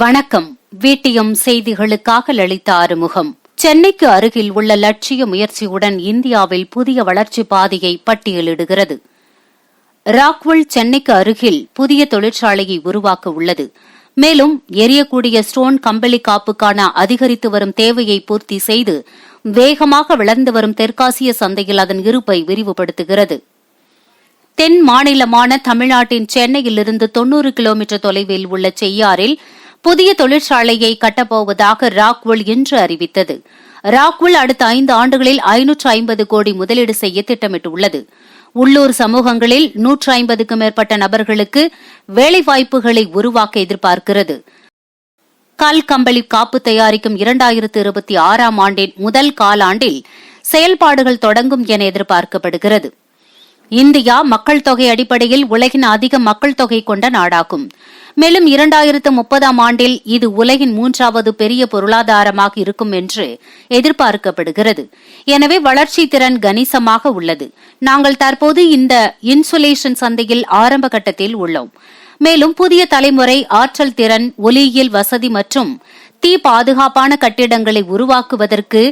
வணக்கம். வீட்டியம் செய்திகளுக்காக லலிதா அறிமுகம். சென்னைக்கு அருகில் உள்ள லட்சிய முயற்சியுடன் இந்தியாவில் புதிய வளர்ச்சி பாதையை பட்டியலிடுகிறது. ராக்வெல் சென்னைக்கு அருகில் புதிய தொழிற்சாலையை உருவாக்க உள்ளது. மேலும் எரியக்கூடிய ஸ்டோன் கம்பளி காப்புக்கான அதிகரித்து வரும் தேவையை பூர்த்தி செய்து வேகமாக வளர்ந்து வரும் தெற்காசிய சந்தையில் அதன் இருப்பை விரிவுபடுத்துகிறது. தென் மாநிலமான தமிழ்நாட்டின் சென்னையிலிருந்து தொன்னூறு கிலோமீட்டர் தொலைவில் உள்ள செய்யாறில் புதிய தொழிற்சாலையை கட்டப்போவதாக ராக்வெல் இன்று அறிவித்தது. ராக்வெல் அடுத்த ஐந்து ஆண்டுகளில் ஐநூற்று ஐம்பது கோடி முதலீடு செய்ய திட்டமிட்டுள்ளது. உள்ளூர் சமூகங்களில் நூற்று ஐம்பதுக்கும் மேற்பட்ட நபர்களுக்கு வேலைவாய்ப்புகளை உருவாக்க எதிர்பார்க்கிறது. கல் கம்பளி காப்பு தயாரிக்கும் இரண்டாயிரத்து இருபத்தி ஆறாம் ஆண்டின் முதல் காலாண்டில் செயல்பாடுகள் தொடங்கும் என எதிர்பார்க்கப்படுகிறது. இந்தியா மக்கள் தொகை அடிப்படையில் உலகின் அதிக மக்கள் தொகை கொண்ட நாடாகும். மேலும் இரண்டாயிரத்து முப்பதாம் ஆண்டில் இது உலகின் மூன்றாவது பெரிய பொருளாதாரமாக இருக்கும் என்று எதிர்பார்க்கப்படுகிறது. எனவே வளர்ச்சி திறன் கணிசமாக உள்ளது. நாங்கள் தற்போது இந்த இன்சுலேஷன் சந்தையில் ஆரம்ப கட்டத்தில் உள்ளோம். மேலும் புதிய தலைமுறை ஆற்றல் திறன் ஒலியியல் வசதி மற்றும் தீ பாதுகாப்பான கட்டிடங்களை உருவாக்குவதற்கு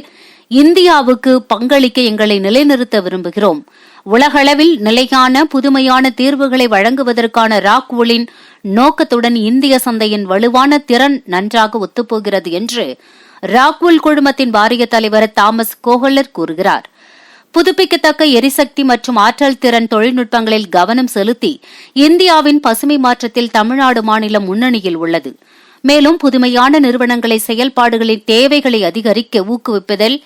இந்தியாவுக்கு பங்களிக்க எங்களை நிலைநிறுத்த விரும்புகிறோம். உலகளவில் நிலையான புதுமையான தீர்வுகளை வழங்குவதற்கான ராக்வுலின் நோக்கத்துடன் இந்திய சந்தையின் வலுவான திறன் நன்றாக ஒத்துப்போகிறது என்று ராக்வுல் குழுமத்தின் வாரிய தலைவர் தாமஸ் கோஹலர் கூறுகிறார். புதுப்பிக்கத்தக்க எரிசக்தி மற்றும் ஆற்றல் திறன் தொழில்நுட்பங்களில் கவனம் செலுத்தி இந்தியாவின் பசுமை மாற்றத்தில் தமிழ்நாடு மாநிலம் முன்னணியில் உள்ளது. மேலும் புதுமையான நிறுவனங்களை செயல்பாடுகளின் தேவைகளை அதிகரிக்க ஊக்குவிப்பதில்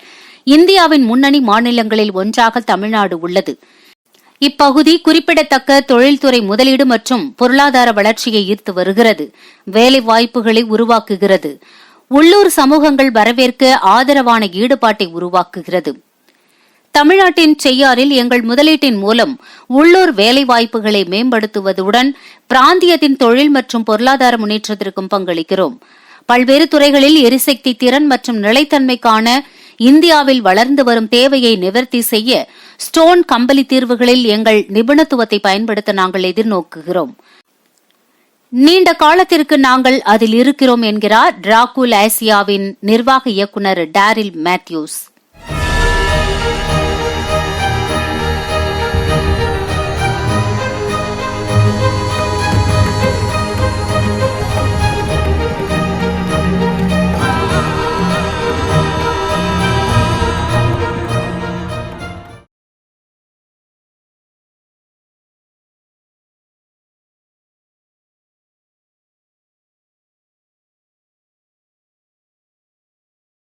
இந்தியாவின் முன்னணி மாநிலங்களில் ஒன்றாக தமிழ்நாடு உள்ளது. இப்பகுதி குறிப்பிடத்தக்க தொழில்துறை முதலீடு மற்றும் பொருளாதார வளர்ச்சியை ஈர்த்து வருகிறது. வேலை வாய்ப்புகளை உருவாக்குகிறது. உள்ளூர் சமூகங்கள் வரவேற்க ஆதரவான ஈடுபாட்டை உருவாக்குகிறது. தமிழ்நாட்டின் செய்யாறில் எங்கள் முதலீட்டின் மூலம் உள்ளூர் வேலைவாய்ப்புகளை மேம்படுத்துவதுடன் பிராந்தியத்தின் தொழில் மற்றும் பொருளாதார முன்னேற்றத்திற்கும் பங்களிக்கிறோம். பல்வேறு துறைகளில் எரிசக்தி திறன் மற்றும் நிலைத்தன்மைக்கான இந்தியாவில் வளர்ந்து வரும் தேவையை நிவர்த்தி செய்ய ஸ்டோன் கம்பளி தீர்வுகளில் எங்கள் நிபுணத்துவத்தை பயன்படுத்த நாங்கள் எதிர்நோக்குகிறோம். நீண்ட காலத்திற்கு நாங்கள் அதில் இருக்கிறோம் என்கிறார் டிராகுல் ஆசியாவின் நிர்வாக இயக்குநர் டாரில் மேத்யூஸ்.